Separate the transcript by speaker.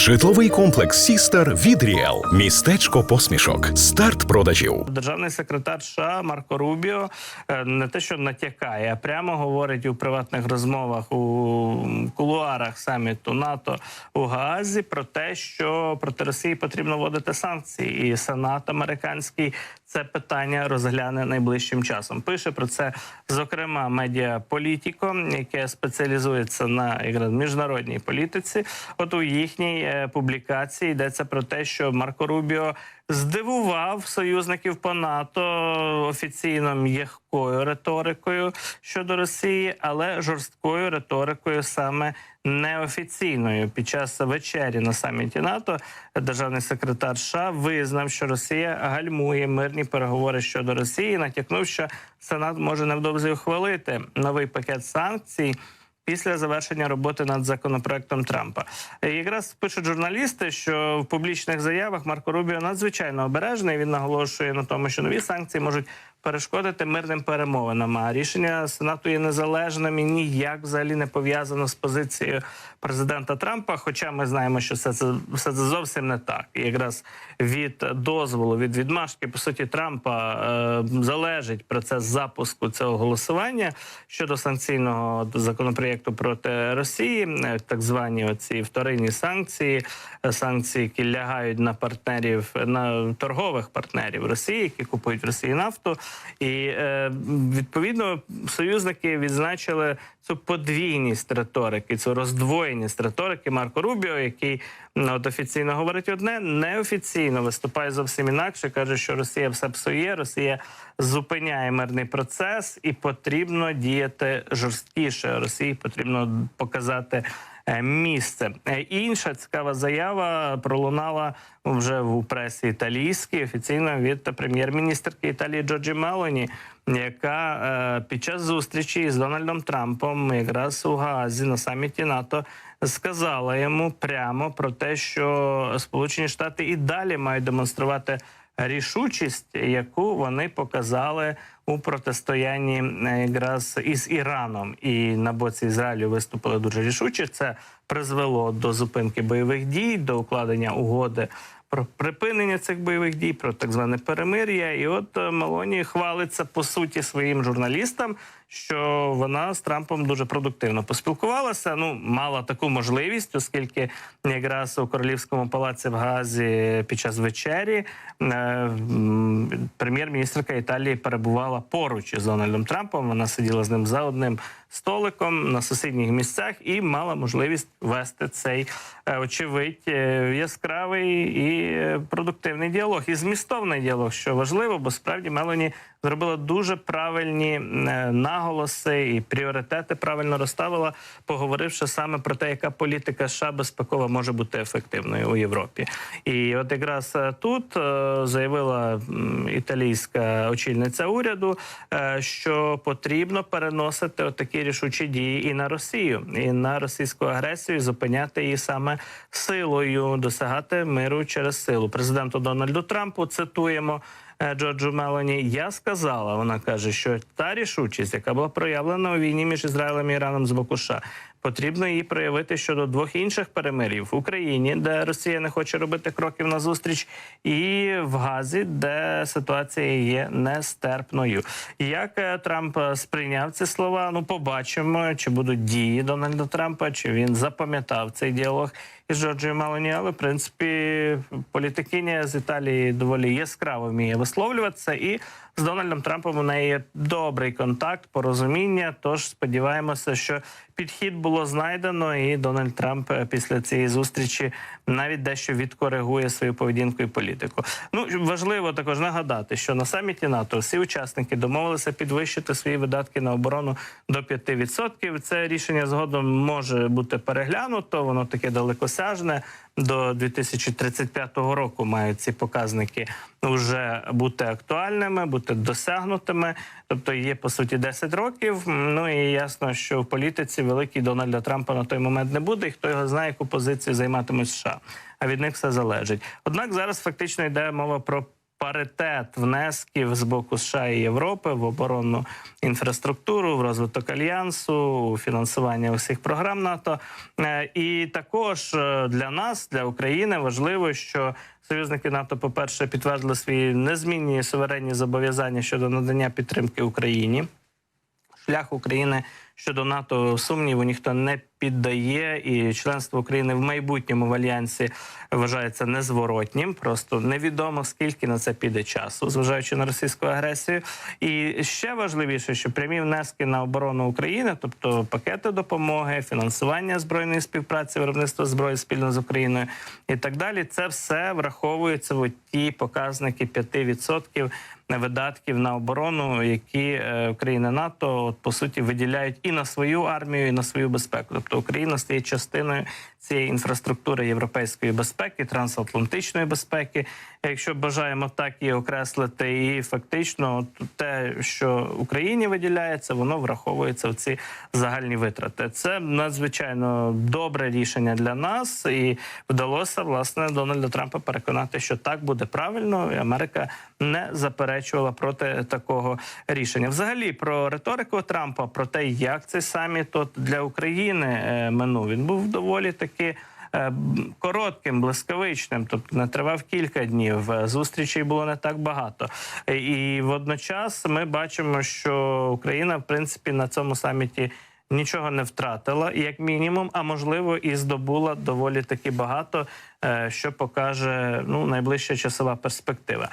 Speaker 1: Житловий комплекс Сістер від Ріел. Містечко посмішок. Старт продажів.
Speaker 2: Державний секретар США Марко Рубіо е, не те, що натякає, а прямо говорить у приватних розмовах у кулуарах саміту НАТО у Гаазі про те, що проти Росії потрібно вводити санкції, і Сенат американський це питання розгляне найближчим часом. Пише про це зокрема медіа Політіко, яке спеціалізується на якраз міжнародній політиці. От у їхній е, публікації йдеться про те, що Марко Рубіо здивував союзників по НАТО офіційно м'якою риторикою щодо Росії, але жорсткою риторикою саме неофіційною. Під час вечері на саміті НАТО державний секретар США визнав, що Росія гальмує мирні переговори щодо Росії, натякнув, що Сенат може невдовзі ухвалити новий пакет санкцій. Після завершення роботи над законопроектом Трампа якраз пишуть журналісти, що в публічних заявах Марко Рубіо надзвичайно обережний. Він наголошує на тому, що нові санкції можуть перешкодити мирним перемовинам. А рішення Сенату є незалежним і ніяк взагалі не пов'язано з позицією президента Трампа. Хоча ми знаємо, що все це все це зовсім не так. І якраз від дозволу від відмашки по суті Трампа е, залежить процес запуску цього голосування щодо санкційного законопроєкту проти Росії, е, так звані оці вторинні санкції, санкції, які лягають на партнерів на торгових партнерів Росії, які купують в Росії нафту. І е, відповідно союзники відзначили цю подвійність риторики, цю роздвоєність риторики Марко Рубіо, який от офіційно говорить одне, неофіційно виступає зовсім інакше. каже, що Росія все псує, Росія зупиняє мирний процес, і потрібно діяти жорсткіше. Росії потрібно показати. Е, Місце. Е, інша цікава заява пролунала вже в пресі італійській офіційно від прем'єр-міністрки Італії Джорджі Мелоні, яка е, під час зустрічі з Дональдом Трампом, якраз у Гаазі на саміті НАТО, сказала йому прямо про те, що Сполучені Штати і далі мають демонструвати рішучість, яку вони показали у протистоянні е, якраз із Іраном, і на боці Ізраїлю виступили дуже рішуче. Це призвело до зупинки бойових дій, до укладення угоди. Про припинення цих бойових дій, про так зване перемир'я, і от е, Мелоні хвалиться по суті своїм журналістам, що вона з Трампом дуже продуктивно поспілкувалася. Ну мала таку можливість, оскільки якраз у королівському палаці в Газі під час вечері е, прем'єр-міністрка Італії перебувала поруч із Дональдом Трампом. Вона сиділа з ним за одним столиком на сусідніх місцях і мала можливість вести цей е, очевидь е, яскравий і е, продуктивний діалог, і змістовний діалог, що важливо, бо справді Мелоні зробила дуже правильні е, наголоси і пріоритети правильно розставила, поговоривши саме про те, яка політика США безпекова може бути ефективною у Європі. І от якраз е, тут е, заявила італійська очільниця уряду, е, що потрібно переносити отакі рішучі дії і на Росію, і на російську агресію, і зупиняти її саме силою, досягати миру через силу. Президенту Дональду Трампу цитуємо. Е, Джорджу Мелоні, я сказала, вона каже, що та рішучість, яка була проявлена у війні між Ізраїлем і Іраном з боку США, потрібно її проявити щодо двох інших перемирів в Україні, де Росія не хоче робити кроків назустріч, і в Газі, де ситуація є нестерпною. Як е, Трамп е, сприйняв ці слова? Ну, побачимо, чи будуть дії Дональда Трампа, чи він запам'ятав цей діалог із Джорджією Мелоні. Але в принципі політикиня з Італії доволі яскраво вміє висловлюватися, і з Дональдом Трампом у неї є добрий контакт, порозуміння. Тож сподіваємося, що підхід було знайдено, і Дональд Трамп е, після цієї зустрічі навіть дещо відкоригує свою поведінку і політику. Ну важливо також нагадати, що на саміті НАТО всі учасники домовилися підвищити свої видатки на оборону до 5%. Це рішення згодом може бути переглянуто. Воно таке далекосяжне. До 2035 року мають ці показники вже бути актуальними, бути досягнутими. Тобто є по суті 10 років. Ну і ясно, що в політиці великий Дональда Трампа на той момент не буде. І хто його знає, яку позицію займатимуть США. А від них все залежить. Однак зараз фактично йде мова про паритет внесків з боку США і Європи в оборонну інфраструктуру, в розвиток альянсу, у фінансування усіх програм НАТО. Е, І також е, для нас, для України, важливо, що союзники НАТО, по-перше, підтвердили свої незмінні суверенні зобов'язання щодо надання підтримки Україні шлях України щодо НАТО сумніву ніхто не піддає, і членство України в майбутньому в альянсі вважається незворотнім. Просто невідомо скільки на це піде часу, зважаючи на російську агресію. І ще важливіше, що прямі внески на оборону України, тобто пакети допомоги, фінансування збройної співпраці, виробництво зброї спільно з Україною і так далі. Це все враховується в ті показники 5% видатків на оборону, які е, країни НАТО от, по суті виділяють і на свою армію, і на свою безпеку. Тобто Україна стає частиною цієї інфраструктури європейської безпеки, трансатлантичної безпеки. Якщо бажаємо так її окреслити, і фактично те, що Україні виділяється, воно враховується в ці загальні витрати. Це надзвичайно добре рішення для нас, і вдалося власне Дональда Трампа переконати, що так буде правильно, і Америка не заперечувала проти такого рішення. Взагалі про риторику Трампа, про те, як цей саміт от для України е, минув, він був доволі таки. е, Коротким, блискавичним, тобто не тривав кілька днів. е, Зустрічей було не так багато. Е, І водночас ми бачимо, що Україна, в принципі, на цьому саміті нічого не втратила, як мінімум, а можливо, і здобула доволі таки багато, що покаже ну найближча часова перспектива.